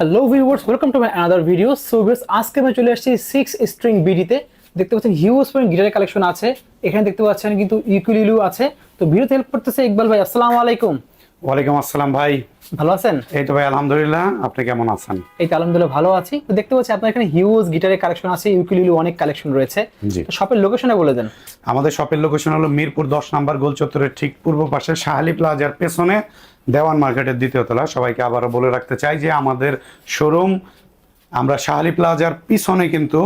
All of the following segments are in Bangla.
Hello viewers welcome to my another video so viewers আজকে আমি চলে আসছি সিক্স স্ট্রিং বিডিতে দেখতে পাচ্ছেন হিউজ পরিমাণ গিটারের কালেকশন আছে। এখানে দেখতে পাচ্ছেন কিন্তু ইকুলিলু আছে। তো ভিডিওতে হেল্প করতেছে ইকবাল ভাই আসসালামু আলাইকুম। ওয়ালাইকুম আসসালাম ভাই। ভালো আছেন? এই তো ভাই আলহামদুলিল্লাহ। আপনি কেমন আছেন? এই তো আলহামদুলিল্লাহ ভালো আছি। তো দেখতে পাচ্ছি আপনার এখানে হিউজ গিটারের কালেকশন আছে ইউকুলিলু অনেক কালেকশন রয়েছে। তো শপের লোকেশনে বলে দেন। আমাদের শপের লোকেশন হলো মিরপুর দশ নম্বর গোল চত্বরের ঠিক পূর্ব পাশে শাহালি প্লাজার পেছনে। দেওয়ান মার্কেটের দ্বিতীয় তলা। সবাইকে আবারও বলে রাখতে চাই যে আমাদের শোরুম আমরা শাহালি প্লাজার পিছনে কিন্তু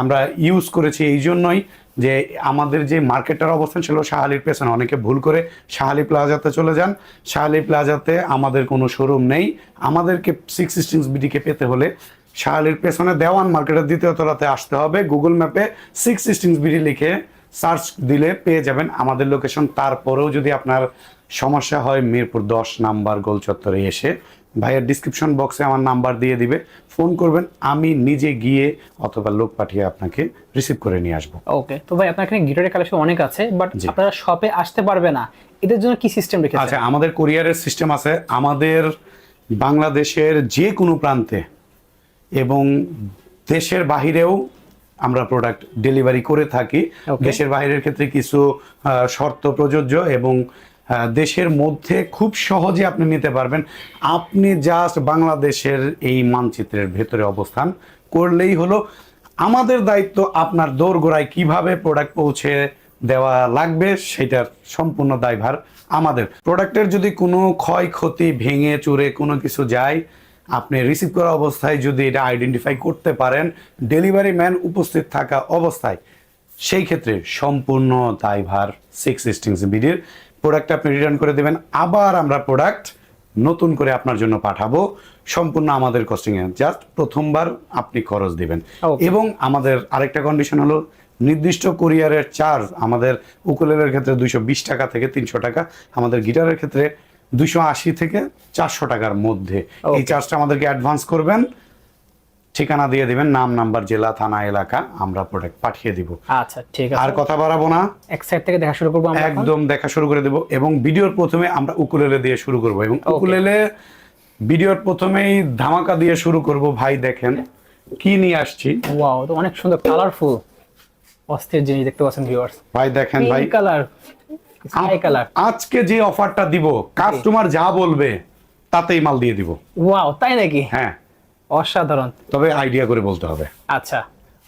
আমরা ইউজ করেছি এই জন্যই যে আমাদের যে মার্কেটের অবস্থান ছিল শাহালির পেছনে। অনেকে ভুল করে শাহালি প্লাজাতে চলে যান। শাহালি প্লাজাতে আমাদের কোনো শোরুম নেই। আমাদেরকে সিক্স স্টিংস বিডিকে পেতে হলে শাহালির পেছনে দেওয়ান মার্কেটের দ্বিতীয় তলাতে আসতে হবে। গুগল ম্যাপে সিক্স স্টিংস বিডি লিখে সার্চ দিলে পেয়ে যাবেন আমাদের লোকেশন। তারপরেও যদি আপনার সমস্যা হয় মিরপুর দশ নাম্বার গোল চত্বরে এসে ভাইয়ের ডিসক্রিপশন বক্সে আমার নাম্বার দিয়ে দিবে। ফোন করবেন আমি নিজে গিয়ে অথবা লোক পাঠিয়ে আপনাকে রিসিভ করে নিয়ে আসব। ওকে তো ভাই আপনার এখানে গিটারের কালেকশন অনেক আছে বাট। আপনারা শপে আসতে পারবে না। এদের জন্য কি সিস্টেম রেখেছেন? আচ্ছা আমাদের কুরিয়ারের সিস্টেম আছে। আমাদের বাংলাদেশের যে কোনো প্রান্তে এবং দেশের বাহিরেও আমরা প্রোডাক্ট ডেলিভারি করে থাকি। দেশের বাইরের ক্ষেত্রে কিছু শর্ত প্রযোজ্য এবং দেশের মধ্যে খুব সহজে আপনি নিতে পারবেন। আপনি জাস্ট বাংলাদেশের এই মানচিত্রের ভেতরে অবস্থান করলেই হলো। আমাদের দায়িত্ব আপনার দোরগোড়ায় কীভাবে প্রোডাক্ট পৌঁছে দেওয়া লাগবে সেটার সম্পূর্ণ দায়ভার আমাদের। প্রোডাক্টের যদি কোনো ক্ষয়ক্ষতি ভেঙে চুরে কোনো কিছু যায় আপনি রিসিভ করা অবস্থায় যদি এটা আইডেন্টিফাই করতে পারেন ডেলিভারি ম্যান উপস্থিত থাকা অবস্থায় সেই ক্ষেত্রে সম্পূর্ণ দায়ভার সিক্স স্টিংস বিডির প্রোডাক্ট আপনি রিটার্ন করে দেবেন। আবার আমরা প্রোডাক্ট নতুন করে আপনার জন্য পাঠাবো। সম্পূর্ণ আমাদের কস্টিং এ। জাস্ট প্রথমবার আপনি খরচ দিবেন। এবং আমাদের আরেকটা কন্ডিশন হলো নির্দিষ্ট কুরিয়ারের চার্জ আমাদের উকুলেলের ক্ষেত্রে দুইশো বিশ টাকা থেকে তিনশো টাকা আমাদের গিটারের ক্ষেত্রে দুইশো আশি থেকে চারশো টাকার মধ্যে। এই চার্জটা আমাদেরকে অ্যাডভান্স করবেন। ঠিকানা দিয়ে দিবেন নাম নাম্বার জেলা থানা এলাকা আমরা প্রোডাক্ট পাঠিয়ে দিব। আচ্ছা ঠিক আছে। আর কথা বাড়াবো না। এক সাইড থেকে দেখা শুরু করব আমরা একদম দেখা শুরু করে দেব এবং ভিডিওর প্রথমে আমরা উকুলেলে দিয়ে শুরু করব এবং উকুলেলে ভিডিওর প্রথমেই ধামাকা দিয়ে শুরু করব। ভাই দেখেন কি নিয়ে আসছি? ওয়াও তো অনেক সুন্দর কালারফুল অস্থির জিনিস দেখতে পাচ্ছেন ভিউয়ার্স ভাই দেখেন ভাই। কালার আজকে যে অফারটা দিব কাস্টমার যা বলবে তাতেই মাল দিয়ে দিব। ওয়াও তাই নাকি? হ্যাঁ। অসাধারণ। তবে আইডিয়া করে বলতে হবে। আচ্ছা।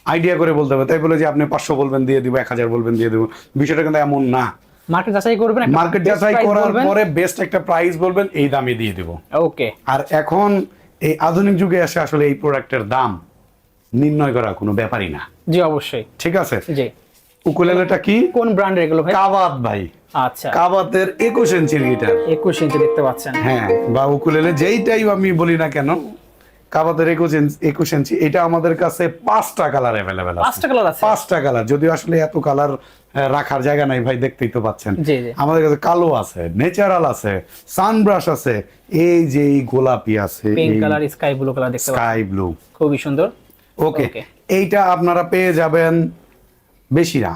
আইডিয়া করে বলতে হবে। তাই বলে যে আপনি পাঁচশো বলবেন দিয়ে দিব এক হাজার বলবেন দিয়ে দিব। বিষয়টা কিন্তু এমন না। মার্কেট যাচাই করবেন মার্কেট যাচাই করার পরে বেস্ট একটা প্রাইস বলবেন এই দামে দিয়ে দিব। ওকে আর এখন এই আধুনিক যুগে এসে আসলে এই প্রোডাক্টের দাম নির্ণয় করা কোনো ব্যাপারই না। জি অবশ্যই। ঠিক আছে? জি। উকুলেলেটা কি? কোন ব্র্যান্ডের এগুলো ভাই? কাবাত ভাই। আচ্ছা। কাবাতের একুশ ইঞ্চির গিটার একুশ ইঞ্চি দেখতে পাচ্ছেন। হ্যাঁ বা উকুলেলে যেইটাই আমি বলি না কেন কাবাতের একুশ ইঞ্চি একুশ ইঞ্চি এটা আমাদের কাছে পাঁচটা কালার অ্যাভেলেবেল আছে। পাঁচটা কালার আছে? পাঁচটা কালার যদিও আসলে এত কালার রাখার জায়গা নাই ভাই দেখতেই তো পাচ্ছেন। আমাদের কাছে কালো আছে নেচারাল আছে সানব্রাশ আছে এই যে এই গোলাপি আছে pink colour sky blue colour দেখতে স্কাই ব্লু খুবই সুন্দর। ওকে এইটা আপনারা পেয়ে যাবেন বেশি না।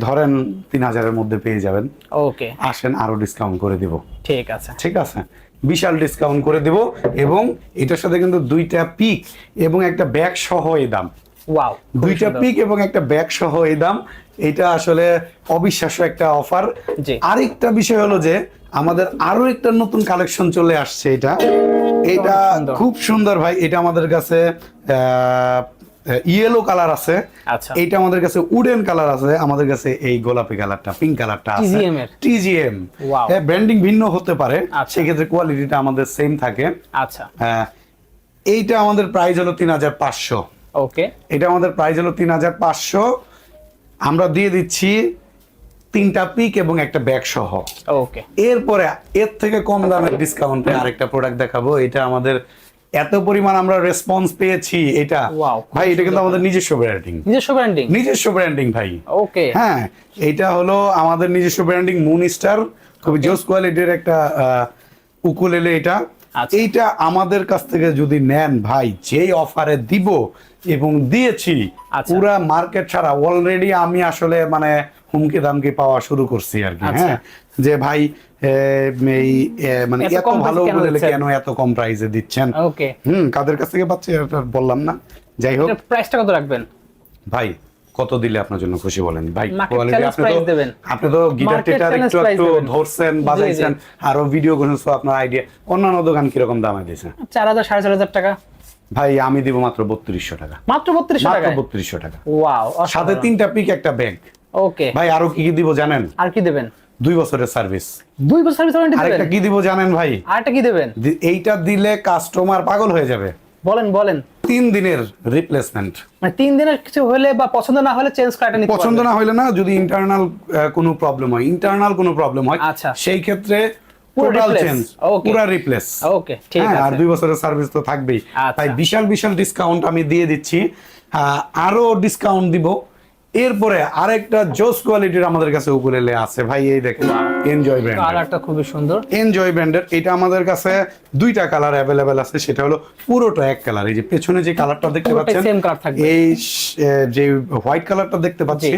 ধরেন তিন হাজারের মধ্যে পেয়ে যাবেন। ওকে। আসেন আরও ডিসকাউন্ট করে দিব। ঠিক আছে। ঠিক আছে? বিশাল ডিসকাউন্ট করে দিব এবং এটার সাথে কিন্তু দুইটা পিক এবং একটা ব্যাগ সহ এই দাম। ওয়াও দুইটা পিক এবং একটা ব্যাগ সহ এই দাম। এটা আসলে অবিশ্বাস্য একটা অফার জি। আরেকটা বিষয় হলো যে আমাদের আরও একটা নতুন কালেকশন চলে আসছে এটা। এটা খুব সুন্দর ভাই। এটা আমাদের কাছে ইয়েলো কালার আছে। আচ্ছা। এটা আমাদের কাছে উডেন কালার আছে। আমাদের কাছে এই গোলাপি কালারটা পিঙ্ক কালারটা আছে। TGM Wow. ব্র্যান্ডিং ভিন্ন হতে পারে। আচ্ছা। সেক্ষেত্রে কোয়ালিটিটা আমাদের সেম থাকে। আচ্ছা। আহ, এইটা আমাদের প্রাইস হলো তিন হাজার পাঁচশো। ওকে এটা আমাদের প্রাইস হলো তিন হাজার পাঁচশো। আমরা দিয়ে দিচ্ছি তিনটা পিক এবং একটা ব্যাগ সহ। ওকে এরপরে এর থেকে কম দামের ডিসকাউন্টে আরেকটা প্রোডাক্ট দেখাবো। এটা আমাদের এত পরিমাণ আমরা রেসপন্স পেয়েছি এটা। ভাই এটা কিন্তু আমাদের নিজস্ব ব্র্যান্ডিং নিজস্ব ব্র্যান্ডিং নিজস্ব ব্র্যান্ডিং ভাই। ওকে হ্যাঁ এটা হলো আমাদের নিজস্ব ব্র্যান্ডিং মুন স্টার খুবই জোস কোয়ালিটির একটা উকুলেলে এটা। আচ্ছা। এইটা আমাদের কাছ থেকে যদি নেন ভাই যেই অফারে দিব এবং দিয়েছি আচ্ছা। পুরা মার্কেট ছাড়া অলরেডি আমি আসলে মানে হুমকি দামকি পাওয়া শুরু করছি আর কি আচ্ছা। হ্যাঁ। যে ভাই এই মানে এত ভালো price কেন এত কম প্রাইসে দিচ্ছেন? ওকে হুম কাদের কাছ থেকে পাচ্ছি বললাম না। যাই হোক। প্রাইসটা কত রাখবেন? ভাই কত দিলে আপনার জন্য খুশি বলেন? ভাই challenge আপনি তো আপনি তো গিটার টিটার একটু একটু ধরছেন। বাজাইছেন আরও ভিডিও করেছেন so আপনার আইডিয়া অন্যান্য দোকান কীরকম দামে দিয়েছে চার হাজার সাড়ে চার হাজার টাকা। ভাই আমি দিব মাত্র বত্রিশশো টাকা। মাত্র বত্রিশশো মাত্র টাকা বত্রিশশো টাকা। ওয়াও সাথে তিনটা পিক একটা ব্যাগ ওকে ভাই আরও কি কি দিব জানেন? আর কি দেবেন? দুই বছরের সার্ভিস দুই বছর সার্ভিস ওয়ারেন্টি আরেকটা কি দিব জানেন ভাই? আরেকটা কি দেবেন? এইটা দিলে কাস্টমার পাগল হয়ে যাবে। বলেন বলেন। তিন দিনের রিপ্লেসমেন্ট মানে তিন দিনের কিছু হলে বা পছন্দ না হলে চেঞ্জ করে নিতে পছন্দ না হইলে না যদি ইন্টারনাল কোনো প্রবলেম হয়। ইন্টারনাল কোনো প্রবলেম হয় আচ্ছা। সেই ক্ষেত্রে টোটাল চেঞ্জ পুরো রিপ্লেস ওকে ঠিক হ্যাঁ আর দুই বছরের সার্ভিস তো থাকবেই। আচ্ছা। তাই বিশাল বিশাল ডিসকাউন্ট আমি দিয়ে দিচ্ছি। আরও ডিসকাউন্ট দিব। এরপরে আরেকটা জোস কোয়ালিটির আমাদের কাছে উকুলেলে আছে। ভাই এই দেখেন এনজয় ব্র্যান্ড কালারটা খুবই সুন্দর। এনজয় ব্র্যান্ডের এটা আমাদের কাছে দুইটা কালার অ্যাভেলেবেল আছে সেটা হলো পুরোটা এক কালার। এই যে পেছনে যে কালারটা দেখতে পাচ্ছেন same colour থাকবে। এই যে হোয়াইট কালারটা দেখতে পাচ্ছি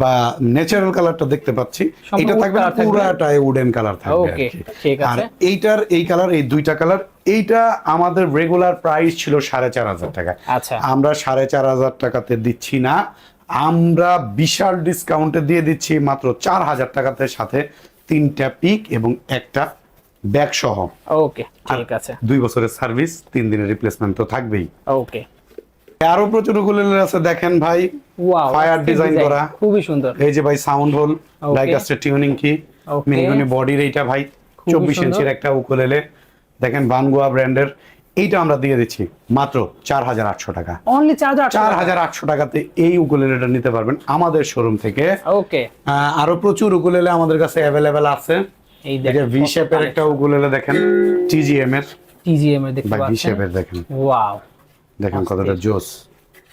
বা ন্যাচারাল কালারটা দেখতে পাচ্ছি এটা থাকবে। পুরাটাই উডেন কালার থাকবে আর Okay, কি। ঠিক আর এইটার এই কালার এই দুইটা কালার এইটা আমাদের রেগুলার প্রাইস ছিল সাড়ে চার হাজার টাকা আচ্ছা। আমরা সাড়ে চার হাজার টাকাতে দিচ্ছি না। আমরা বিশাল ডিসকাউন্টে দিয়ে দিচ্ছি মাত্র চার হাজার টাকাতে সাথে তিনটা পিক এবং একটা ব্যাগ সহ। ওকে ঠিক আছে। দুই বছরের সার্ভিস তিন দিনের রিপ্লেসমেন্ট তো থাকবেই। ওকে আরও প্রচুর গুলির আছে দেখেন ভাই। ওয়াও ফায়ার ডিজাইন করা। খুবই সুন্দর। এই যে ভাই সাউন্ড হোল. ডাইকাস্টের টিউনিং কি. মেহগনি বডির এইটা ভাই চব্বিশ। ইঞ্চির একটা উকুলেলে দেখেন ভানগোয়া ব্র্যান্ডের এইটা আমরা দিয়ে দিচ্ছি মাত্র চার হাজার আটশো টাকা। অনলি চার হাজার আটশো টাকাতে এই উকুলেলেটা নিতে পারবেন আমাদের শোরুম থেকে। ওকে আরও প্রচুর উকুলেলে আমাদের কাছে অ্যাভেলেবেল আছে। এই এই ভি শেপের একটা উকুলেলে দেখেন টিজিএম এর। টিজিএম এর দেখতে বা ভি শেপের দেখেন। ওয়াও দেখেন কতটা জোস।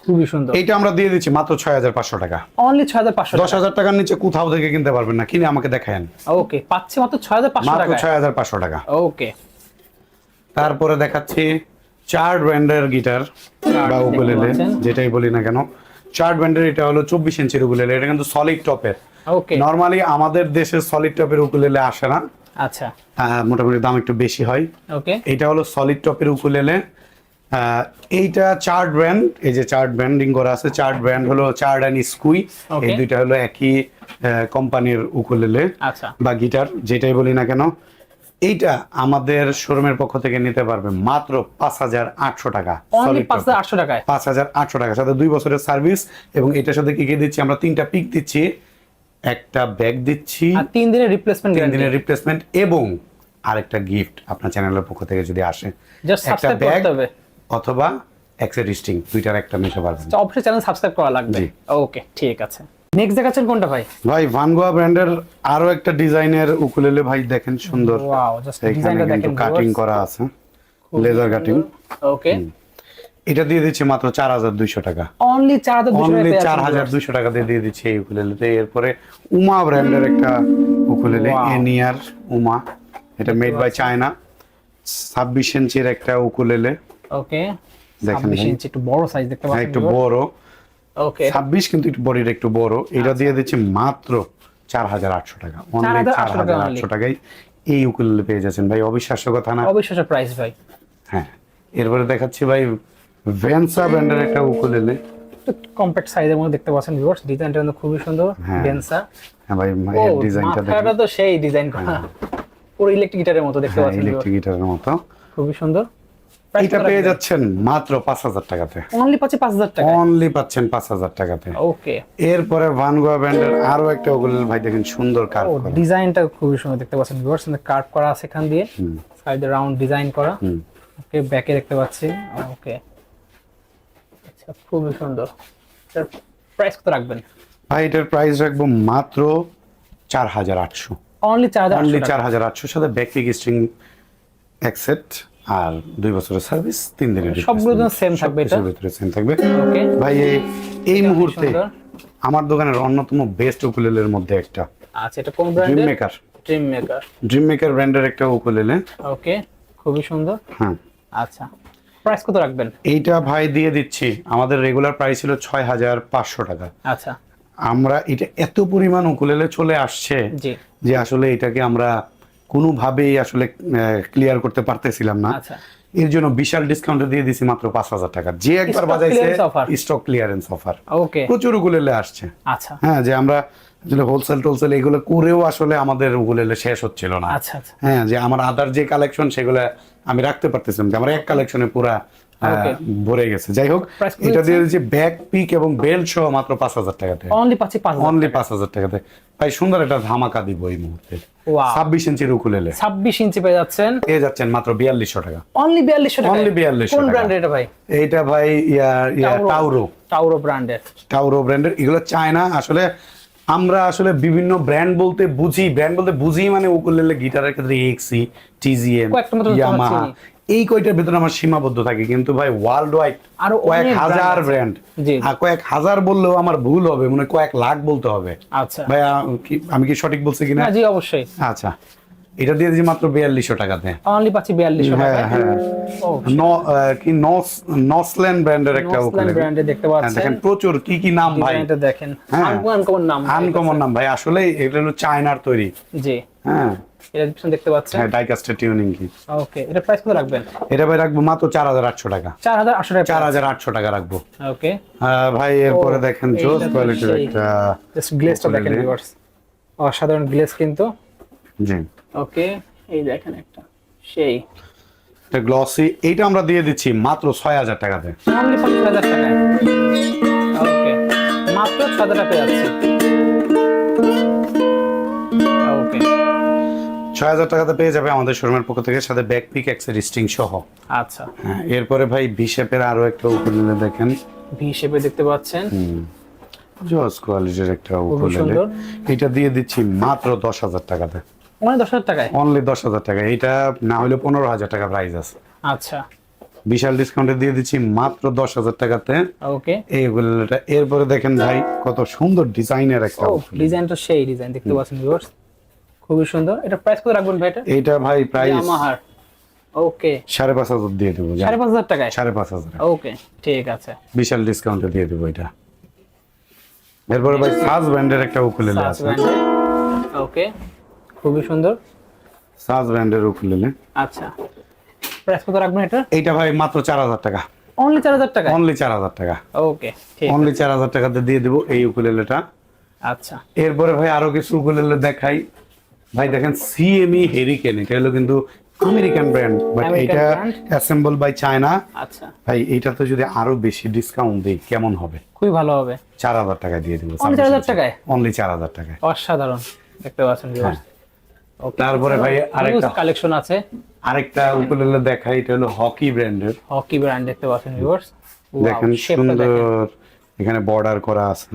খুবই সুন্দর। এইটা আমরা দিয়ে দিচ্ছি মাত্র ছয় হাজার পাঁচশো টাকা। অনলি ছয় হাজার পাঁচশো দশ হাজার টাকার নিচে কোথাও থেকে কিনতে পারবেন না কিনে আমাকে দেখায়েন। ওকে পাচ্ছি মাত্র ছয় হাজার পাঁচশো টাকা ছয় হাজার পাঁচশো টাকা। ওকে তারপরে দেখাচ্ছি চার ব্র্যান্ডের গিটার বা উকুলেলে যেটাই বলি না কেন। চার ব্র্যান্ডের এটা হলো চব্বিশ ইঞ্চির উকুলেলে এটা কিন্তু সলিড টপের নর্মালি আমাদের দেশে সলিড টপের উকুলেলে আসে না। আচ্ছা। মোটামুটি দাম একটু বেশি হয়। এইটা হলো সলিড টপের উকুলেলে। এইটা চার্ট ব্র্যান্ড এই যে চার্ট ব্র্যান্ডিং করা আছে চার্ট ব্র্যান্ড হলো চার্ট অ্যান্ড স্কুই। এই দুইটা হলো একই কোম্পানির উকুলেলে আচ্ছা। বা গিটার যেটাই বলি না কেন। এইটা আমাদের শোরুমের পক্ষ থেকে নিতে পারবে মাত্র পাঁচ হাজার আটশো টাকা। পাঁচ হাজার আটশো টাকায়? পাঁচ হাজার আটশো টাকা। সাথে দুই বছরের সার্ভিস এবং এটার সাথে কি কি দিচ্ছি? আমরা তিনটা পিক দিচ্ছি। একটা ব্যাগ দিচ্ছি। তিন দিনের রিপ্লেসমেন্ট তিন দিনের রিপ্লেসমেন্ট এবং আরেকটা গিফট আপনার চ্যানেলের পক্ষ থেকে যদি আসে। একটা ব্যাগ অথবা এক্সের স্টিং দুইটার একটা নিতে পারবেন। অবশ্যই চ্যানেল সাবস্ক্রাইব করা লাগবে। ওকে ঠিক আছে। নেক্সট দেখাচ্ছেন কোনটা ভাই? ভাই ভানগোয়া ব্র্যান্ডের আরও একটা ডিজাইনের উকুলেলে ভাই দেখেন সুন্দর। ওয়াও জাস্ট ডিজাইনটা দেখেন কাটিং করা আছে লেজার কাটিং ওকে এটা দিয়ে দিচ্ছি মাত্র চার হাজার দুইশো টাকা। অনলি চার হাজার অনলি টাকা চার হাজার দুইশো টাকা দিয়ে দিয়ে দিচ্ছি এই উকুলেলেতে এরপরে উমা ব্র্যান্ডের একটা উকুলেলে এনিয়ার উমা এটা মেড বাই চায়না ছাব্বিশ ইঞ্চির একটা উকুলেলে ওকে দেখেন। ইঞ্চি একটু বড় সাইজ দেখতে হ্যাঁ, পাচ্ছেন একটু বড়। ওকে ছাব্বিশ কিন্তু একটু বডির একটু বড়। এটা দিয়ে দিচ্ছি মাত্র চার হাজার আটশো টাকা। অনলি 4,800 চার হাজার টাকা আটশো টাকায় এই উকুলেলে পেয়ে যাচ্ছেন। ভাই অবিশ্বাস্য কথা না? অবশ্যই প্রাইস ভাই। হ্যাঁ। এরপরে দেখাচ্ছি ভাই ভ্যানসা ব্র্যান্ডের একটা উকুলেলে কম্প্যাক্ট সাইজের মধ্যে দেখতে পাচ্ছেন ভিউয়ার্স ডিজাইনটা কিন্তু খুবই সুন্দর হ্যাঁ। বেনসা হ্যাঁ ভাই এর ডিজাইনটা দেখেন তো সেই ডিজাইন করা। পুরো ইলেকট্রিক গিটারের মতো দেখতে হ্যাঁ পাচ্ছেন ইলেকট্রিক গিটারের মতো। খুবই সুন্দর। এটা পেয়ে যাচ্ছেন মাত্র পাঁচ হাজার টাকাতে। অনলি পাচ্ছে পাঁচ হাজার টাকা? অনলি পাচ্ছেন পাঁচ হাজার টাকাতে। ওকে এরপরে ভানগোয়া ব্র্যান্ডের আরও একটা ওগুলো ভাই দেখেন সুন্দর কাজ ও করা। ডিজাইনটা খুবই সুন্দর দেখতে পাচ্ছেন ভিউয়ার্স কার্ভ করা আছে এখান দিয়ে। সাইডে রাউন্ড ডিজাইন করা। ওকে ব্যাকে দেখতে পাচ্ছি। ওকে আচ্ছা খুবই সুন্দর। প্রাইস কত রাখবেন? ভাই এটার প্রাইস রাখব মাত্র চার হাজার আটশো। অনলি চার হাজার অনলি চার হাজার আটশোর সাথে ব্যাকপিক স্ট্রিং অ্যাকসেপ্ট আর দুই বছরের সার্ভিস তিন দিনের সবগুলো জন্য same থাকবে এটা? ভিতরে সেম থাকবে। ওকে ভাই এই এই মুহূর্তে আমার দোকানের অন্যতম বেস্ট উকুলেলের মধ্যে একটা। আচ্ছা এটা কোন dream maker dream maker dream maker ব্র্যান্ডের একটা উকুলেলে। ওকে খুবই সুন্দর। হ্যাঁ। আচ্ছা প্রাইস কত রাখবেন? এইটা ভাই দিয়ে দিচ্ছি। আমাদের রেগুলার প্রাইস ছিল ছয় হাজার পাঁচশো টাকা। আচ্ছা। আমরা এটা এত পরিমাণ উকুলেলে চলে আসছে জি। যে আসলে এটাকে আমরা কোনোভাবেই আসলে ক্লিয়ার করতে পারতেছিলাম না। আচ্ছা। এর জন্য বিশাল ডিসকাউন্টে দিয়ে দিছি মাত্র পাঁচ হাজার টাকা। যে একবার বাজাইছে স্টক ক্লিয়ারেন্স অফার ওকে প্রচুর উগুলেলে আসছে। আচ্ছা। হ্যাঁ যে আমরা আসলে হোলসেল টোলসেল এগুলো করেও আসলে আমাদের উগুলেলে শেষ হচ্ছিল না। আচ্ছা আচ্ছা। হ্যাঁ যে আমার আদার যে কালেকশন সেগুলো আমি রাখতে পারতেছিলাম যে আমার এক কালেকশনে পুরা. ভরে গেছে। যাই হোক এটা দিয়ে দিচ্ছি? ব্যাক পিক এবং বেল্ট সহ মাত্র পাঁচ হাজার টাকাতে অনলি পাঁচ অনলি পাঁচ হাজার টাকাতে ভাই সুন্দর একটা ধামাকা দিব এই মুহূর্তে। ছাব্বিশ ইঞ্চির উকুলেলে ছাব্বিশ ইঞ্চি পেয়ে যাচ্ছেন। পেয়ে যাচ্ছেন মাত্র বিয়াল্লিশশো টাকা। অনলি বিয়াল্লিশশো টাকা Only 4200 কোন। ব্র্যান্ড এটা ভাই? এইটা ভাই টাউরো টাউরো ব্র্যান্ডের টাউরো ব্র্যান্ডের এগুলো চায় না আসলে আমরা আসলে বিভিন্ন ব্র্যান্ড বলতে বুঝি। ব্র্যান্ড বলতে বুঝি মানে উকুলেলে গিটারের ক্ষেত্রে এক্সি টিজিএম ইয়ামাহা। এই কয়টার ভিতরে আমার সীমাবদ্ধ থাকে? কিন্তু ভাই ওয়ার্ল্ড ওয়াইড আরও কয়েক হাজার ব্র্যান্ড কয়েক হাজার বললেও আমার ভুল হবে মানে কয়েক লাখ বলতে হবে। আচ্ছা। ভাই আমি কি সঠিক বলছি কিনা? জি অবশ্যই। আচ্ছা। এটা দিয়ে দিয়েছি মাত্র বিয়াল্লিশশো টাকাতে। অনলি পাচ্ছি বিয়াল্লিশশো হ্যাঁ টাকা হ্যাঁ। ও ন- কি নস নসল্যান্ড ব্র্যান্ডের একটা নসল্যান্ড ব্র্যান্ডে দেখতে হ্যাঁ, পাচ্ছেন। দেখেন প্রচুর কি কি নাম ভাই? এটা দেখেন। হ্যাঁ। আনকমন নাম। আনকমন নাম ভাই। আসলে এটা হলো চায়নার তৈরি। জি। হ্যাঁ। এটা পিছনে দেখতে পাচ্ছেন? হ্যাঁ ডাইকাস্টের টিউনিং কি ওকে এটা প্রাইস কত রাখবেন? এটা ভাই রাখব মাত্র চার হাজার আটশো টাকা। চার হাজার আটশো টাকা চার হাজার আটশো টাকা রাখব। ওকে ভাই এরপরে দেখেন জোস কোয়ালিটির একটা জাস্ট গ্লেজটা দেখেন ভিউয়ার্স অসাধারণ গ্লেজ কিন্তু। জি। ওকে এই দেখেন একটা। সেই। এটা গ্লসি এইটা আমরা দিয়ে দিচ্ছি মাত্র ছয় হাজার টাকাতে। অনলি পঞ্চাশ হাজার টাকায়। ওকে মাত্র ছ হাজার টাকা পেয়ে যাচ্ছে। ছয় হাজার টাকাতে পেয়ে যাবে আমাদের শোরুমের পক্ষ থেকে সাথে ব্যাক পিক সহ। আচ্ছা। হ্যাঁ এরপরে ভাই বিশেপের আরও একটা দেখেন। ভি হিসেবে দেখতে পাচ্ছেন। জস কোয়ালিটির একটা এটা দিয়ে দিচ্ছি মাত্র দশ হাজার টাকাতে। মানে দশ হাজার টাকায়? অনলি দশ হাজার টাকা। এটা না হলে পনেরো হাজার টাকা প্রাইস আছে। আচ্ছা। বিশাল ডিসকাউন্টে দিয়ে দিচ্ছি মাত্র দশ হাজার টাকাতে। ওকে। এইগুলোটা এরপরে দেখেন ভাই কত সুন্দর ডিজাইনের একটা ও ডিজাইনটা সেই ডিজাইন দেখতে পাচ্ছেন ভিউয়ার্স খুবই সুন্দর। এটা প্রাইস কত রাখবেন ভাই এটা? এইটা ভাই প্রাইস ইয়ামাহার। ওকে সাড়ে পাঁচ হাজার দিয়ে দেবো। সাড়ে পাঁচ হাজার টাকায়? সাড়ে পাঁচ হাজার। ওকে ঠিক আছে। বিশাল ডিসকাউন্টে দিয়ে দেবো এটা। এরপরে ভাই সাজ ব্র্যান্ডের একটা উকুলেলে আছে। ওকে খুবই সুন্দর। সাজ ব্র্যান্ডের উকুলেলে আচ্ছা। প্রাইস কত রাখবেন এটা? এটা ভাই মাত্র চার হাজার টাকা। অনলি চার হাজার টাকা? অনলি চার হাজার টাকা। ওকে অনলি চার হাজার টাকাতে দিয়ে দেবো এই উকুলেলেটা আচ্ছা। এরপরে ভাই আরও কিছু উকুলেলে দেখাই। ভাই দেখেন সিএমই হেরিকেন এটা হলো কিন্তু আমেরিকান ব্র্যান্ড বাট এটা অ্যাসেম্বল বাই চায়না আচ্ছা। ভাই এইটাতে যদি আরও বেশি ডিসকাউন্ট দেই কেমন হবে? খুবই ভালো হবে। চার হাজার টাকা দিয়ে দিব Only 4,000 টাকায়? অনলি চার হাজার টাকায়। অসাধারণ। দেখতে পাচ্ছেন ওকে তারপরে ভাই আরেকটা কালেকশন আছে। আরেকটা উকুলেলে দেখাই এটা হলো হকি ব্র্যান্ডের হকি ব্র্যান্ড দেখতে পাচ্ছেন ভিউয়ার্স দেখেন সুন্দর এখানে বর্ডার করা আছে।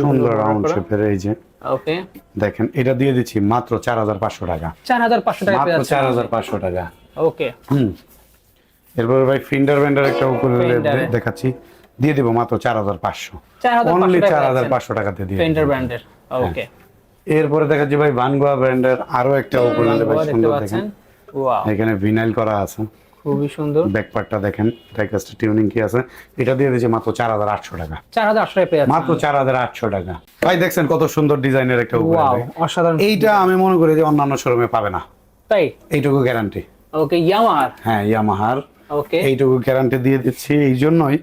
সুন্দর রাউন্ড শেপের এই যে। ওকে। দেখেন এটা দিয়ে দিচ্ছি মাত্র চার হাজার পাঁচশো টাকা। চার হাজার পাঁচশো টাকা মাত্র যাচ্ছে চার হাজার পাঁচশো টাকা। ওকে। হুম। এরপরে ভাই ফিন্ডার ব্যান্ডার একটা। দে- দেখাচ্ছি। দিয়ে দিব মাত্র চার হাজার পাঁচশো। চার হাজার অনলি পাঁচশো চার টাকা হাজার পাচ্ছেন পাঁচশো টাকাতে দিয়ে দিব। ব্র্যান্ডের ওকে। এরপরে দেখাচ্ছি ভাই ভানগোয়া ব্র্যান্ডের আরও একটা ভাই সুন্দর দেখেন। এখানে ভিনাইল করা আছে। খুবই সুন্দর। ব্যাক পার্টটা দেখেন ডাইকাস্ট টিউনিং কি আছে? এটা দিয়ে দিয়েছে মাত্র চার হাজার আটশো টাকা। চার হাজার আটশো টাকা পেয়ে মাত্র চার হাজার আটশো টাকা। ভাই দেখছেন কত সুন্দর ডিজাইনের একটা ওয়াও অসাধারণ। এইটা আমি মনে করি যে অন্যান্য শোরুমে পাবে না। তাই? এইটুকু গ্যারান্টি ওকে ইয়ামাহার হ্যাঁ ইয়ামাহার ওকে। এইটুকু গ্যারান্টি দিয়ে দিচ্ছি। এই জন্যই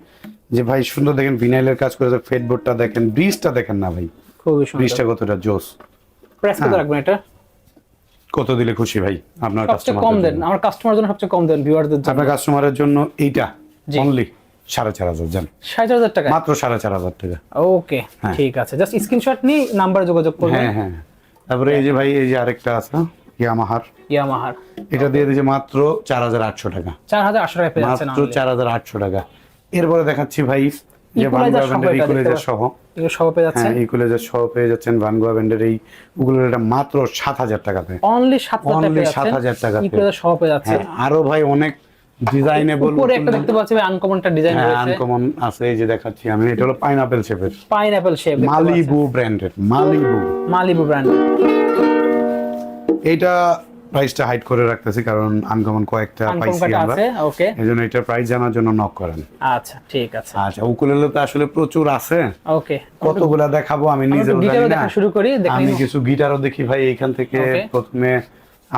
যে ভাই সুন্দর দেখেন ভিনাইলের কাজ করেছে ফেড বোর্ডটা দেখেন ব্রিজটা দেখেন না ভাই। খুবই সুন্দর। ব্রিজটা কতটা জোস। প্রাইস হ্যাঁ। কত রাখবেন এটা? কত দিলে খুশি ভাই? আপনার সবচেয়ে কম দেন। আমার কাস্টমার জন্য সবচেয়ে কম দেন ভিউয়ারদের জন্য। আপনার কাস্টমারের জন্য এইটা? অনলি সাড়ে চার হাজার যান সাড়ে চার হাজার টাকা? মাত্র সাড়ে চার হাজার টাকা। ওকে হ্যাঁ। ঠিক আছে। জাস্ট স্ক্রিনশট নিয়ে নাম্বারে যোগাযোগ করবেন। হ্যাঁ হ্যাঁ। তারপরে এই যে ভাই এই যে আরেকটা আছে ইয়ামাহার ইয়ামাহার এটা দিয়ে দিয়েছে মাত্র চার হাজার আটশো টাকা। চার হাজার আটশো টাকা মাত্র চার হাজার আটশো টাকা। এরপরে দেখাচ্ছি ভাই যে ভানগোয়া ব্যান্ডের এটা দেখতে সহ। পেয়ে যাচ্ছে হ্যাঁ ইকুলাইজার সহ পেয়ে যাচ্ছেন ভানগোয়া ব্যান্ডের এই উগুলোটা মাত্র সাত হাজার টাকাতে অনলি সাত হাজার টাকা Only পেয়ে 7,000 টাকাতে। ইকুয়াল সব পেয়ে। যাচ্ছে হ্যাঁ আরও ভাই অনেক ডিজাইনেবল উপরে একটা দেখতে পাচ্ছি ডিজাইন হ্যাঁ রয়েছে। আনকমন আছে এই যে দেখাচ্ছি আমি। এটা হলো পাইনাপেল শেপের পাইনাপল শেপ মালিবু ব্র্যান্ডের মালিবু মালিবু ব্র্যান্ড এইটা প্রাইসটা হাইড করে রাখতেছি কারণ আনকমন কয়েকটা পাইছি আমরা। ওকে এই জন্য এটা প্রাইস জানার জন্য নক করেন। আচ্ছা ঠিক আছে। আচ্ছা উকুলেলে তো আসলে প্রচুর আছে। ওকে কতগুলা দেখাবো আমি নিজেও জানি না। দেখা শুরু করি আমি কিছু গিটারও দেখি ভাই এইখান থেকে প্রথমে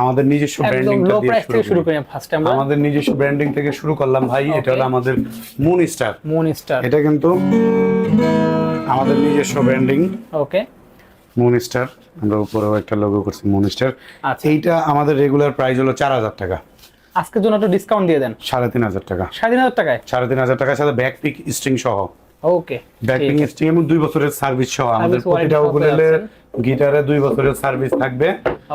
আমাদের নিজস্ব ব্র্যান্ডিং থেকে শুরু করি। করি ফার্স্ট আমরা। আমাদের নিজস্ব ব্র্যান্ডিং থেকে শুরু করলাম ভাই এটা হলো আমাদের মুন স্টার মুন স্টার এটা কিন্তু আমাদের নিজস্ব ব্র্যান্ডিং ওকে মুন স্টার আমরা উপরেও একটা লোগো করছি মুন স্টার আচ্ছা। এইটা আমাদের রেগুলার প্রাইস হলো চার হাজার টাকা। আজকের জন্য একটু ডিসকাউন্ট দিয়ে দেন। সাড়ে তিন হাজার টাকা। সাড়ে তিন হাজার টাকায়? সাড়ে তিন হাজার টাকার সাথে ব্যাক পিক স্ট্রিং সহ। ওকে ব্যাক পিক স্ট্রিং এবং দুই বছরের সার্ভিস সহ। আমাদের প্রতিটা উকুলেলে গিটারে দুই বছরের সার্ভিস থাকবে।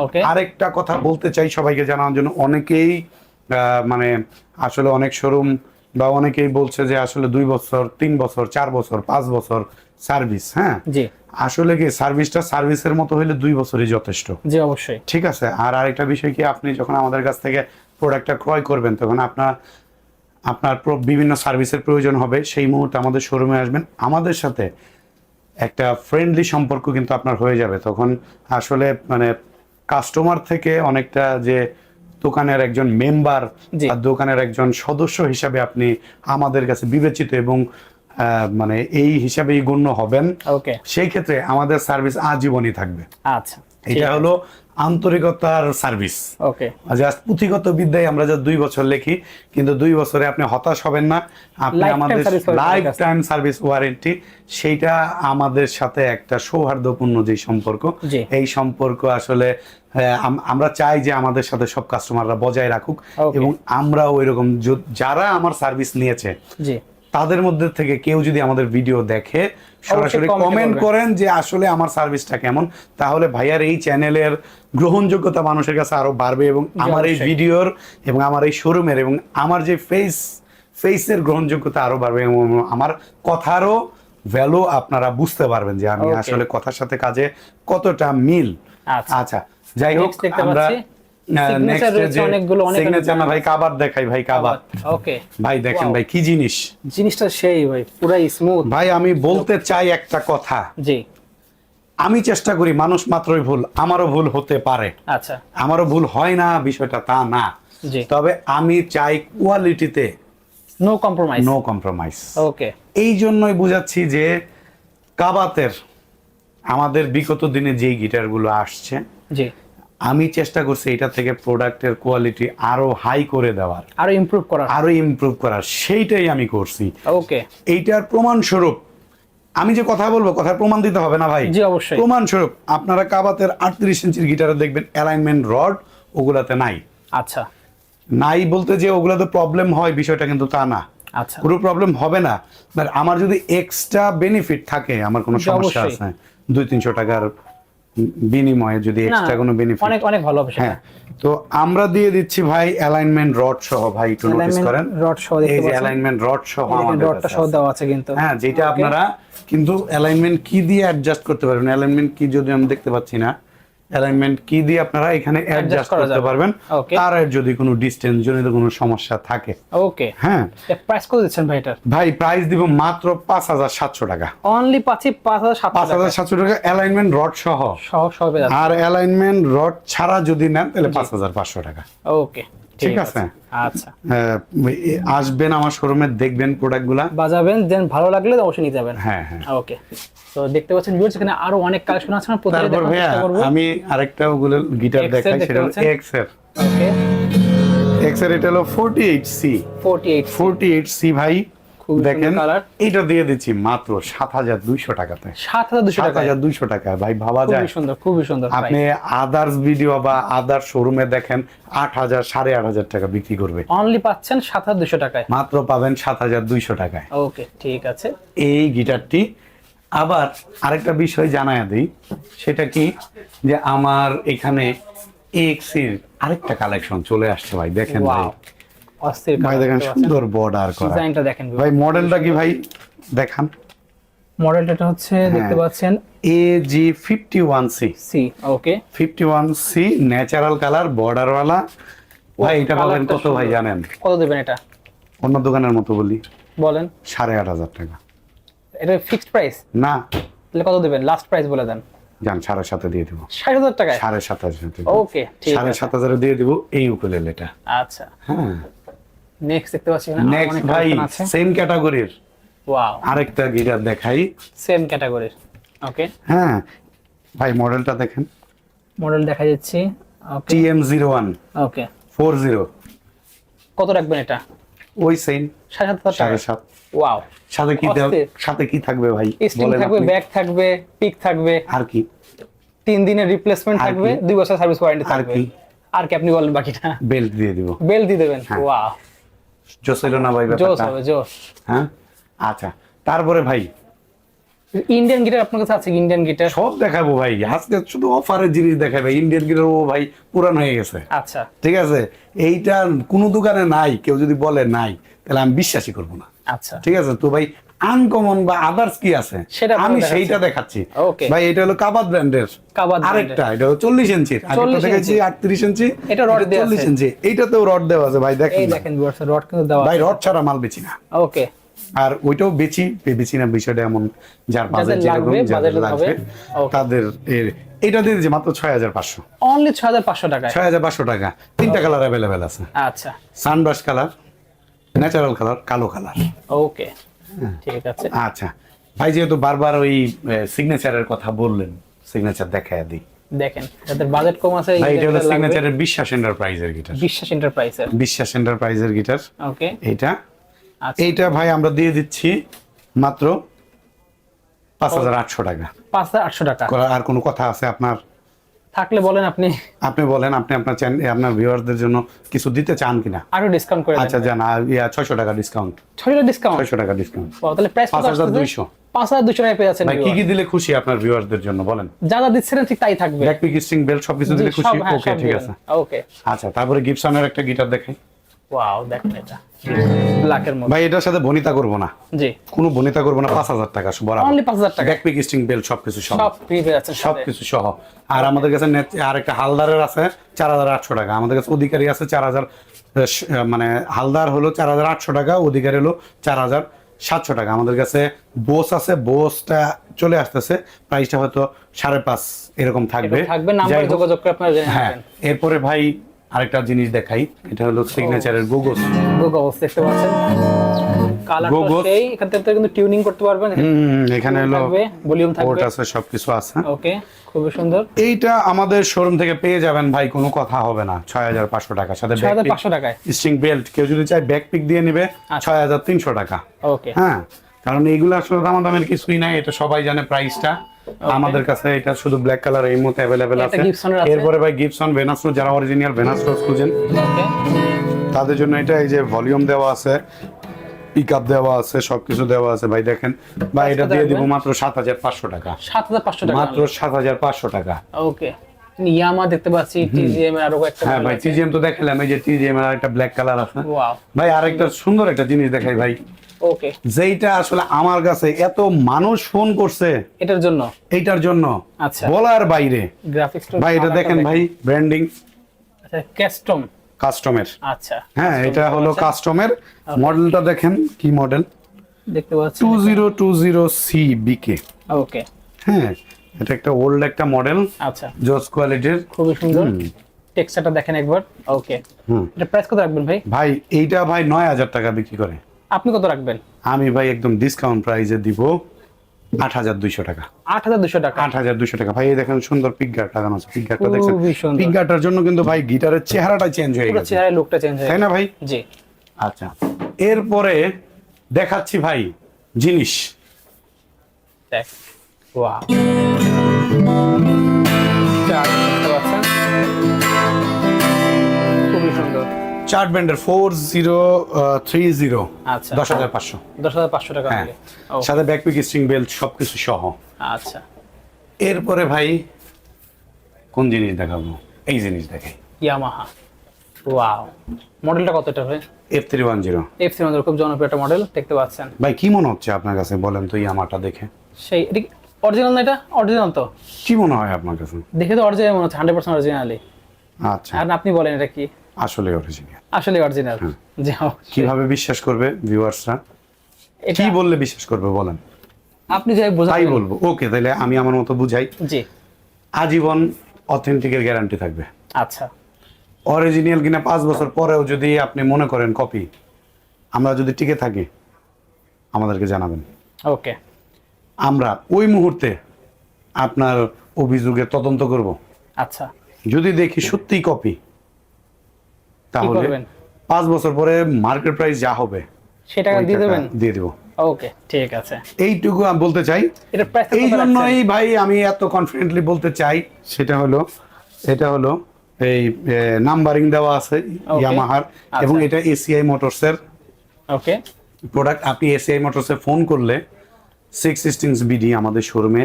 ওকে আরেকটা কথা বলতে চাই সবাইকে জানানোর জন্য। অনেকেই মানে আসলে অনেক শোরুম বা অনেকেই বলছে যে আসলে দুই বছর তিন বছর চার বছর পাঁচ বছর সার্ভিস হ্যাঁ? আসলে কি সার্ভিসটা সার্ভিসের মতো হলে দুই বছরই যথেষ্ট? জি অবশ্যই। ঠিক আছে? আর আরেকটা বিষয় কি আপনি যখন আমাদের কাছ থেকে প্রোডাক্টটা ক্রয় করবেন তখন আপনার আপনার বিভিন্ন সার্ভিসের প্রয়োজন হবে। সেই মুহূর্তে আমাদের শোরুমে আসবেন। আমাদের সাথে একটা ফ্রেন্ডলি সম্পর্ক কিন্তু আপনার হয়ে যাবে। তখন আসলে মানে কাস্টমার থেকে অনেকটা যে দোকানের একজন মেম্বার আর দোকানের একজন সদস্য হিসাবে আপনি আমাদের কাছে বিবেচিত এবং আহ, মানে এই হিসাবেই গণ্য হবেন। ওকে সেই ক্ষেত্রে আমাদের সার্ভিস আজীবনই থাকবে। আচ্ছা। এটা হলো আন্তরিকতার সার্ভিস। ওকে। জাস্ট পুঁথিগত বিদ্যায় আমরা যা দুই বছর লিখি কিন্তু দুই বছরে আপনি হতাশ হবেন না। আপনি আমাদের লাইফ টাইম সার্ভিস ওয়ারেন্টি সেইটা আমাদের সাথে একটা সৌহার্দ্যপূর্ণ যে সম্পর্ক এই সম্পর্ক আসলে আমরা চাই যে আমাদের সাথে সব কাস্টমাররা বজায় রাখুক এবং আমরা ওই রকম যারা আমার সার্ভিস নিয়েছে তাদের মধ্যে থেকে কেউ যদি আমাদের ভিডিও দেখে সরাসরি কমেন্ট করেন যে আসলে আমার সার্ভিসটা কেমন তাহলে ভাইয়ার এই চ্যানেলের গ্রহণযোগ্যতা মানুষের কাছে আরও বাড়বে এবং আমার এই। ভিডিওর এবং আমার এই শোরুমের এবং আমার যে ফেস ফেসের গ্রহণযোগ্যতা আরও বাড়বে এবং আমার কথারও ভ্যালু আপনারা বুঝতে পারবেন যে আমি আসলে কথার সাথে কাজে কতটা মিল আচ্ছা। আচ্ছা যাই হোক আমরা পাচ্ছি। রয়েছে অনেকগুলো, অনেক সিগনেচার না ভাই কাবার দেখাই ভাই কাবার ওকে ভাই দেখেন ভাই কি জিনিস? জিনিসটা সেই ভাই পুরাই স্মুথ ভাই আমি বলতে চাই একটা কথা। জি। আমি চেষ্টা করি মানুষ মাত্রই ভুল আমারও ভুল হতে পারে। আচ্ছা। আমারও ভুল হয় না বিষয়টা তা না। তবে আমি চাই কোয়ালিটিতে no compromise no compromise okay এই জন্যই বুঝাচ্ছি যে কাবাতের আমাদের বিগত দিনে যেই গিটারগুলো আসছে জি। আমি চেষ্টা করছি এটা থেকে প্রোডাক্টের কোয়ালিটি আরও হাই করে দেওয়ার। আরও ইমপ্রুভ করা আরও ইমপ্রুভ করার। সেইটাই আমি করছি। ওকে এইটার প্রমাণ স্বরূপ আমি যে কথা বলব কথার প্রমাণ দিতে হবে না ভাই? জি অবশ্যই। প্রমাণ স্বরূপ আপনারা কাবাতের আটত্রিশ ইঞ্চির গিটারে দেখবেন অ্যালাইনমেন্ট রড ওগুলাতে নাই। আচ্ছা। নাই বলতে যে ওগুলাতে প্রবলেম হয় বিষয়টা কিন্তু তা না। আচ্ছা। কোনো প্রবলেম হবে না। But আমার যদি এক্সট্রা বেনিফিট থাকে আমার কোনো সমস্যা। আছে। দুই তিনশো টাকার বিনিময়ে যদি এক্সট্রা কোনো বেনিফিট অনেক অনেক ভালো অপশন হ্যাঁ তো আমরা দিয়ে দিচ্ছি ভাই অ্যালাইনমেন্ট রড সহ ভাই একটু নোটিস করেন। রড সহ এই যে অ্যালাইনমেন্ট রড সহ আমাদের রডটা সহ। দেওয়া আছে কিন্তু। হ্যাঁ যেটা আপনারা কিন্তু অ্যালাইনমেন্ট কি দিয়ে অ্যাডজাস্ট করতে পারবেন? অ্যালাইনমেন্ট কি যদি আমি দেখতে পাচ্ছি না অ্যালাইনমেন্ট কি দিয়ে আপনারা এখানে অ্যাডজাস্ট করতে পারবেন। তার আর যদি কোনো ডিসটেন্স জনিত কোনো সমস্যা থাকে। ওকে হ্যাঁ। প্রাইস কত দিচ্ছেন ভাই এটা ভাই প্রাইস দিব মাত্র পাঁচ হাজার সাতশো টাকা। অনলি পাচ্ছি পাঁচ হাজার সাতশো পাঁচ টাকা অ্যালাইনমেন্ট রড সহ। সহ সহ আর অ্যালাইনমেন্ট রড ছাড়া যদি নেন তাহলে পাঁচ হাজার পাঁচশো টাকা। ওকে ঠিক আছে। আচ্ছা। আসবেন আমার শোরুমে দেখবেন প্রোডাক্টগুলো বাজাবেন দেন ভালো লাগলে অবশ্যই নিয়ে যাবেন। হ্যাঁ হ্যাঁ। ওকে তো দেখতে পাচ্ছেন ভিউয়ার্স এখানে আরও অনেক কালেকশন আছে আমরা প্রত্যেকটা দেখাবো আমি আরেকটা ওগুলো গিটার দেখাই সেটা হলো পাচ্ছেন? এক্সের ওকে এক্সের এটা হলো forty eight C 48 forty eight C ভাই। খুব সুন্দর দেখেন এটা দিয়ে দিচ্ছি মাত্র সাত হাজার দুইশো টাকাতে। 7200 সাত হাজার দুইশো টাকা ভাই ভাবা যায়। সুন্দর খুবই সুন্দর আপনি আদার্স ভিডিও বা আদার্স শোরুমে দেখেন আট হাজার সাড়ে আট হাজার টাকা বিক্রি করবে। অনলি পাচ্ছেন 7200 টাকায়। মাত্র পাবেন সাত হাজার দুইশো টাকায়। ওকে ঠিক আছে। এই গিটারটি আবার আরেকটা বিষয় জানায় দিই। সেটা কি? যে আমার এখানে এক্সির আরেকটা কালেকশন চলে আসছে ভাই। দেখেন ভাই। অস্থির ভাই দেখেন সুন্দর বর্ডার করা। ডিজাইনটা দেখেন ভাই মডেলটা কি ভাই? দেখান। মডেলটা হচ্ছে দেখতে হ্যাঁ। পাচ্ছেন A G fifty one C C okay fifty one C natural colour বর্ডারওয়ালা ভাই এটা পাবেন কত ভাই জানেন? কত দেবেন এটা? অন্য দোকানের মতো বলি। বলেন। সাড়ে আট হাজার টাকা। এটা ফিক্সড প্রাইস না। তাহলে কত দেবেন? লাস্ট প্রাইস বলে দেন। যান সাড়ে সাথে দিয়ে দিব। ষাট হাজার টাকায়? সাড়ে সাত হাজার ওকে ঠিক সাড়ে আছে। সাত হাজারে দিয়ে দিব এই উকুলেলেটা আচ্ছা। হ্যাঁ। নেক্সট দেখতে পাচ্ছি নেক্সট ভাই সেম ক্যাটাগরির ওয়াও আরেকটা গিটার দেখাই। সেম ক্যাটাগরির ওকে হ্যাঁ। ভাই মডেলটা দেখেন। মডেল দেখা যাচ্ছে। Okay T M zero one okay four zero কত রাখবেন এটা? ওই সেম সাড়ে সাত সাড়ে সাত। ওয়াও সাথে কি সাথে কি থাকবে ভাই? স্টিং থাকবে। ব্যাগ থাকবে পিক থাকবে। আর কি? তিন দিনের রিপ্লেসমেন্ট থাকবে দুই বছর সার্ভিস ওয়ারেন্টি থাকবে। আর কি আপনি বলেন বাকিটা? বেল্ট দিয়ে দিব। বেল্ট দিয়ে দেবেন। হ্যাঁ। ওয়াও জোস হইল না ভাই জোস হবে জোস হ্যাঁ? আচ্ছা তারপরে ভাই? ইন্ডিয়ান গিটার আপনার কাছে আছে ইন্ডিয়ান গিটার? সব দেখাবো ভাই আজকে শুধু অফারের জিনিস দেখাবে ইন্ডিয়ান গিটার ও ভাই পুরান হয়ে গেছে। আচ্ছা। ঠিক আছে? এইটা কোনো দোকানে নাই কেউ যদি বলে নাই তাহলে আমি বিশ্বাসই করব না। আচ্ছা। ঠিক আছে? তো ভাই আনকমন বা আদার্স কি আছে? সেটা আমি সেইটা দেখাচ্ছি। ভাই এটা হলো কাবাদ ব্র্যান্ডের। আরেকটা এটা হলো চল্লিশ ইঞ্চির আরেকটা 40 দেখাচ্ছি ইঞ্চি। আটত্রিশ ইঞ্চি। এটা দেয়া চল্লিশ। ইঞ্চি। এইটাতেও রড দেওয়া আছে ভাই দেখেন। দেখেন রড কিন্তু দেওয়া ভাই রড ছাড়া মাল বেচি না। ওকে আর ওইটাও বেচি বেচি না বিষয়টা এমন যার বাজেট যেরকম যাদের লাগবে তাদের এর এটা দিয়ে দিয়েছে মাত্র ছয় হাজার পাঁচশো। অনলি ছয় হাজার পাঁচশো টাকায়? ছয় হাজার পাঁচশো টাকা। তিনটা কালার অ্যাভেলেবেল আছে। আচ্ছা। সানব্রাশ কালার ন্যাচারাল কালার কালো কালার ওকে ঠিক আছে? আচ্ছা। ভাই যেহেতু বারবার ওই সিগনেচারের কথা বললেন সিগনেচার দেখায় দিই। দেখেন যাদের বাজেট কম আছে এটা হলো সিগনেচারের বিশ্বাস এন্টারপ্রাইজের গিটার বিশ্বাস এন্টারপ্রাইজের বিশ্বাস এন্টারপ্রাইজের গিটার ওকে আচ্ছা। এইটা ভাই আমরা দিয়ে দিচ্ছি মাত্র পাঁচ হাজার আটশো টাকা। পাঁচ হাজার আটশো টাকা। আর কোনো কথা আছে আপনার? থাকলে বলেন আপনি। আপনি বলেন আপনি আপনার চ্যানেল আপনার ভিউয়ারদের জন্য কিছু দিতে চান কিনা? আরও ডিসকাউন্ট করে আচ্ছা জানা ইয়া ছয়শো টাকা ডিসকাউন্ট ছয়টা ডিসকাউন্ট ছয়শো টাকা ডিসকাউন্ট তাহলে প্রাইস কত পাঁচ হাজার আসছে দুইশো। পাঁচ হাজার দুশো টাকা পেয়ে আছেন ভাই কি কি দিলে খুশি আপনার ভিউয়ারদের জন্য বলেন? যা যা দিচ্ছেন ঠিক তাই থাকবে। ব্যাক স্ট্রিং বেল সব কিছু দিলে খুশি? ওকে ঠিক আছে। ওকে আচ্ছা তারপরে গিবসনের একটা গিটার দেখাই। ওয়াও দেখেন এটা। ব্ল্যাকের মধ্যে। ভাই এটার সাথে বনিতা করব না। জি। কোনো বনিতা করব না পাঁচ হাজার টাকা বরাবর। অনলি পাঁচ হাজার টাকা। ব্যাক স্ট্রিং বেল্ট সবকিছু সব সব ফ্রি পেয়ে সবকিছু সহ। আর আমাদের কাছে আর একটা হালদারের আছে টাকা। আমাদের কাছে অধিকারী আছে চার হাজার মানে হালদার হলো চার হাজার আটশো টাকা অধিকারী হলো চার হাজার সাতশো টাকা। আমাদের কাছে বোস আছে বোসটা চলে আসতেছে। প্রাইসটা হয়তো সাড়ে পাঁচ এরকম থাকবে। থাকবে নাম্বার যোগাযোগ করে আপনারা হ্যাঁ এরপরে ভাই আরেকটা জিনিস দেখাই এটা হলো সিগনেচারের গোগোস অবস্থা দেখতে পাচ্ছেন। সেই এখান থেকে কিন্তু টিউনিং করতে পারবেন। এখানে হলো থাকবে ভলিউম পোর্ট থাকবে আছে সবকিছু আছে। ওকে খুবই সুন্দর। এইটা আমাদের শোরুম থেকে পেয়ে যাবেন ভাই কোনো কথা হবে না। ছয় হাজার পাঁচশো টাকার সাথে ছয় হাজার পাঁচশো টাকায়। স্ট্রিং বেল্ট কেউ যদি চায় ব্যাক পিক দিয়ে নেবে আচ্ছা। ছয় হাজার তিনশো টাকা। ওকে হ্যাঁ কারণ এইগুলো আসলে দামাদামের কিছুই নাই এটা সবাই জানে প্রাইসটা আমাদের কাছে এটা শুধু ব্ল্যাক কালার এই মুহূর্তে অ্যাভেলেবেল আছে। এরপরে ভাই গিবসন ভেনাসরো যারা অরিজিনাল ভেনাসরো খুঁজেন তাদের জন্য এটা এই যে ভলিউম দেওয়া আছে পিক আপ দেওয়া আছে সবকিছু দেওয়া আছে। ভাই দেখেন ভাই এটা দিয়ে দিব মাত্র সাত হাজার পাঁচশো টাকা। সাত হাজার পাঁচশো টাকা। মাত্র সাত হাজার পাঁচশো টাকা। ওকে ইয়ামা দেখতে পাচ্ছি টিজিএম এর আরও একটা হ্যাঁ ভাই টিজিএম তো দেখালাম এই যে টিজিএম এর একটা ব্ল্যাক কালার আছে। ভাই আরেকটা সুন্দর একটা জিনিস দেখাই ভাই। ওকে যেইটা আসলে আমার কাছে এত মানুষ ফোন করছে এটার জন্য? এইটার জন্য। আচ্ছা। বলার বাইরে। গ্রাফিক্স ভাই এটা দেখেন ভাই ব্র্যান্ডিং আচ্ছা কাস্টম কাস্টমের আচ্ছা। হ্যাঁ এটা হলো কাস্টমের মডেলটা দেখেন কি মডেল দেখতে ওকে হ্যাঁ এটা একটা ওল্ড একটা মডেল আচ্ছা। কোয়ালিটির খুবই সুন্দর। টেক্সচারটা দেখেন একবার। ওকে হুম। এটা প্রাইস কত রাখবেন ভাই? ভাই এইটা ভাই নয় হাজার টাকা বিক্রি করে। আপনি কত রাখবেন? আমি ভাই একদম ডিসকাউন্ট প্রাইসে দিব আট হাজার দুইশো টাকা। আট হাজার দুশো টাকা। আট হাজার দুশো টাকা। ভাই দেখেন সুন্দর পিকগার্ড লাগানো আছে। পিকগার্ডটা দেখছেন? পিকগার্ডটার জন্য কিন্তু ভাই গিটারের চেহারাটা চেঞ্জ হয়ে গেছে। চেহারায় লুকটা চেঞ্জ হয়ে তাই না ভাই? জি। আচ্ছা। এরপরে দেখাচ্ছি ভাই জিনিস। দেখ। ওয়াও চার্ট ব্যান্ডের ফোর জিরো থ্রি জিরো আচ্ছা। দশ হাজার পাঁচশো। দশ হাজার পাঁচশো টাকা হ্যাঁ। সাথে ব্যাকপিক স্ট্রিং বেল্ট সবকিছু সহ। আচ্ছা। এরপরে ভাই কোন জিনিস দেখাবো? এই জিনিস দেখাই ইয়ামাহা ওয়াও মডেলটা কত এটা ভাই? F three one zero F C খুব জনপ্রিয় একটা মডেল দেখতে পাচ্ছেন। ভাই কি মনে হচ্ছে আপনার কাছে? বলেন তো ইয়ামাটা দেখে। সেই এটা অরিজিনাল না এটা? অরিজিনাল তো। কি মনে হয় আপনার কাছে? দেখে তো অরিজিনাল মনে হচ্ছে হান্ড্রেড পার্সেন্ট অরিজিনালি আচ্ছা। আর আপনি বলেন এটা কি? আসলে অরিজিনাল আসলে অরিজিনাল জি অবশ্যই। কীভাবে বিশ্বাস করবে ভিউয়ার্সরা কি বললে বিশ্বাস করবে বলেন। আপনি যাই বোঝাই তাই বলব। ওকে তাহলে আমি আমার মতো বুঝাই। জি। আজীবন অথেন্টিকের গ্যারান্টি থাকবে। আচ্ছা। অরিজিনাল কিনা পাঁচ বছর পরেও যদি আপনি মনে করেন কপি আমরা যদি টিকে থাকি আমাদেরকে জানাবেন। ওকে। আমরা ওই মুহূর্তে আপনার অভিযোগের তদন্ত করব। আচ্ছা। যদি দেখি সত্যি কপি তাহলে পাঁচ বছর পরে মার্কেট প্রাইস যা হবে সেটা দিয়ে দেবেন? দিয়ে দিব। ওকে ঠিক আছে। এইটুকু আমি বলতে চাই এই জন্যই ভাই আমি এত কনফিডেন্টলি বলতে চাই সেটা হলো এটা হলো এই নাম্বারিং দেওয়া আছে ইয়ামাহার এবং আচ্ছা। এটা এসিআই মোটরসের ওকে। প্রোডাক্ট আপনি এসিআই মোটরসে ফোন করলে সিক্স স্টিংস বিডি আমাদের শোরুমে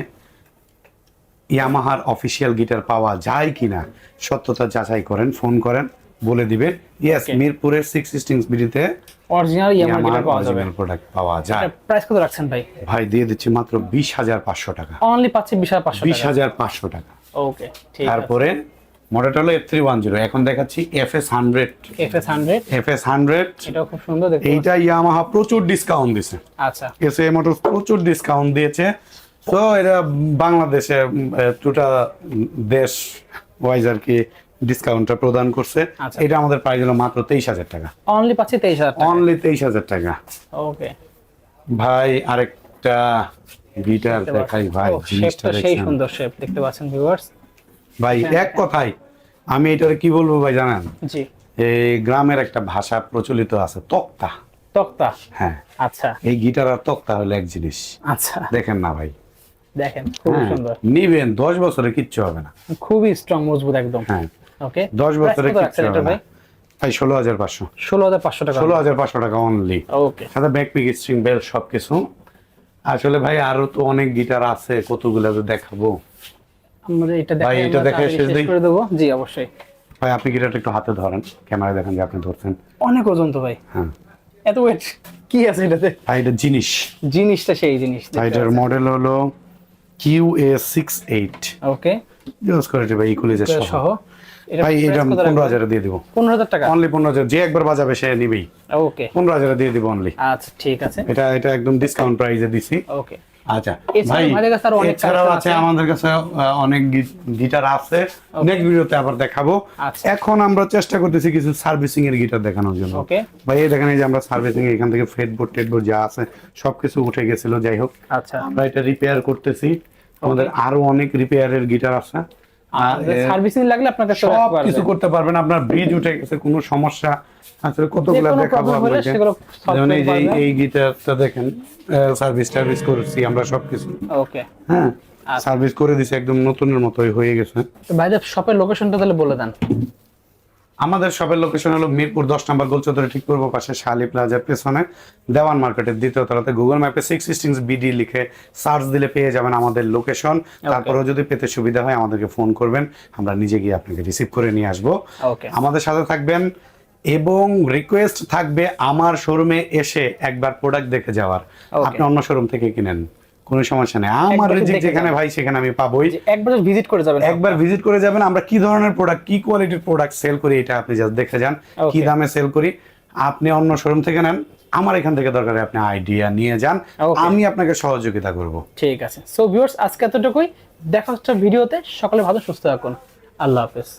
ইয়ামাহার অফিসিয়াল গিটার পাওয়া যায় কিনা সত্যতা যাচাই করেন ফোন করেন। বলে দিবে ইয়েস মিরপুরের সিক্স স্টিংস বিডিতে অরিজিনাল ইয়ামাহা পাওয়া যাবে। অরিজিনাল প্রোডাক্ট পাওয়া যায়। প্রাইস কত রাখছেন ভাই? ভাই দিয়ে দিচ্ছি মাত্র বিশ হাজার পাঁচশো টাকা। অনলি পাচ্ছি বিশ হাজার পাঁচশো বিশ হাজার পাঁচশো টাকা। ওকে ঠিক আছে। তারপরে মডেলটা হলো এফ থ্রি ওয়ান জিরো এখন দেখাচ্ছি F S hundred F S hundred F S hundred এটাও খুব সুন্দর দেখতে। এইটা ইয়ামাহা প্রচুর ডিসকাউন্ট দিছে। আচ্ছা। এসে মোটরস প্রচুর ডিসকাউন্ট দিয়েছে। তো এটা বাংলাদেশে দুটা দেশ ওয়াইজ আর কি ডিসকাউন্টটা প্রদান করছে। আচ্ছা। এটা আমাদের প্রাইস হলো মাত্র তেইশ হাজার টাকা। অনলি পাচ্ছি তেইশ হাজার টাকা। অনলি তেইশ হাজার টাকা। ওকে ভাই আরেকটা গিটার দেখাই ভাই জিনিসটা সেই সুন্দর শেপ দেখতে পাচ্ছেন ভিউয়ার্স ভাই এক কথাই আমি এটার কি বলব ভাই জানেন? জি। এই গ্রামের একটা ভাষা প্রচলিত আছে তক্তা। তক্তা? হ্যাঁ। আচ্ছা। এই গিটার আর তক্তা হলো এক জিনিস। আচ্ছা। দেখেন না ভাই। দেখেন খুব হ্যাঁ, সুন্দর। নিবেন দশ বছরে কিচ্ছু হবে না। খুবই স্ট্রং মজবুত একদম। হ্যাঁ। ওকে দশ বছরে কিচ্ছু হবে। না ভাই? ভাই ষোলো হাজার পাঁচশো। ষোলো হাজার পাঁচশো টাকা। ষোলো হাজার পাঁচশো টাকা অনলি ওকে সাথে ব্যাক পিক স্ট্রিং বেল সবকিছু। আসলে ভাই আরও তো অনেক গিটার আছে কতগুলো তো দেখাবো। আমরা এটা ভাই, এটা দেখে শেষ করে দেবো। জি অবশ্যই। ভাই আপনি গিটারটা একটু হাতে ধরেন। ক্যামেরায় দেখেন যে আপনি ধরছেন। অনেক ওজন তো ভাই। হ্যাঁ। এত ওয়েট কি আছে এটাতে? ভাই এটা জিনিস। জিনিসটা সেই জিনিস ভাই এটার মডেল হলো Q A six eight okay use করে ভাই ইকুলিজের সহ। ভাই এটা পনেরো হাজারে দিয়ে দিব। পনেরো হাজার টাকা? অনলি পনেরো হাজার যে একবার বাজাবে সে নিবেই। ওকে পনেরো হাজারে দিয়ে দিব অনলি আচ্ছা ঠিক আছে। এটা এটা একদম ডিসকাউন্ট প্রাইসে দিছি। ওকে আচ্ছা ভাই আমাদের আরও অনেক এছাড়াও আছে। আছে। আমাদের কাছে অনেক গিটার আছে। নেক্সট ভিডিওতে আবার দেখাবো। আচ্ছা। এখন আমরা চেষ্টা করতেছি কিছু সার্ভিসিং এর গিটার দেখানোর জন্য। ভাই এই দেখেন এই যে আমরা সার্ভিসিং এখান থেকে ফেডবোর্ড টেডবোর্ড যা আছে সবকিছু উঠে গেছিল যাই হোক। আচ্ছা। আমরা এটা রিপেয়ার করতেছি। আমাদের আরও অনেক রিপেয়ারের গিটার আছে। সার্ভিসিং লাগলে আপনার কাছে সব কিছু করতে পারবেন আপনার ব্রিজ উঠে গেছে কোনো সমস্যা আসলে কতগুলো দেখাবো আপনাকে? যেমন এই যে। এই গিটারটা দেখেন সার্ভিস টার্ভিস করেছি আমরা সবকিছু। ওকে। হ্যাঁ আচ্ছা। সার্ভিস করে দিছে একদম নতুনের মতোই হয়ে গেছে। ভাইদের শপের লোকেশনটা তাহলে বলে দেন। আমাদের শপের লোকেশন হলো মিরপুর দশ নম্বর গোলচত্বরের ঠিক পূর্ব পাশে শালি প্লাজার পেছনে। দেওয়ান মার্কেটের দ্বিতীয় তলাতে গুগল ম্যাপে সিক্স সিক্সটিংস বিডি লিখে সার্চ দিলে পেয়ে যাবেন আমাদের লোকেশন তারপরেও যদি পেতে সুবিধা হয় আমাদেরকে ফোন করবেন আমরা নিজে গিয়ে আপনাকে রিসিভ করে নিয়ে আসব। আমাদের সাথে থাকবেন এবং রিকোয়েস্ট থাকবে আমার শোরুমে এসে একবার প্রোডাক্ট দেখে যাওয়ার। আপনি অন্য শোরুম থেকে কিনেন। কোনো সমস্যা নেই। আমার রিজিক যেখানে ভাই সেখানে আমি পাবোই। একবার ভিজিট করে যাবেন। একবার ভিজিট করে যাবেন। আমরা কি ধরনের প্রোডাক্ট কি কোয়ালিটির প্রোডাক্ট সেল করি এটা আপনি জাস্ট দেখে যান। কি দামে সেল করি। আপনি অন্য শোরুম থেকে নেন। আমার এখান থেকে দরকার আপনি আইডিয়া নিয়ে যান। আমি আপনাকে সহযোগিতা করব। ঠিক আছে। সো ভিউয়ার্স আজকে এতটুকুই। দেখা হচ্ছে ভিডিওতে। সকলে ভালো সুস্থ থাকুন। আল্লাহ হাফেজ।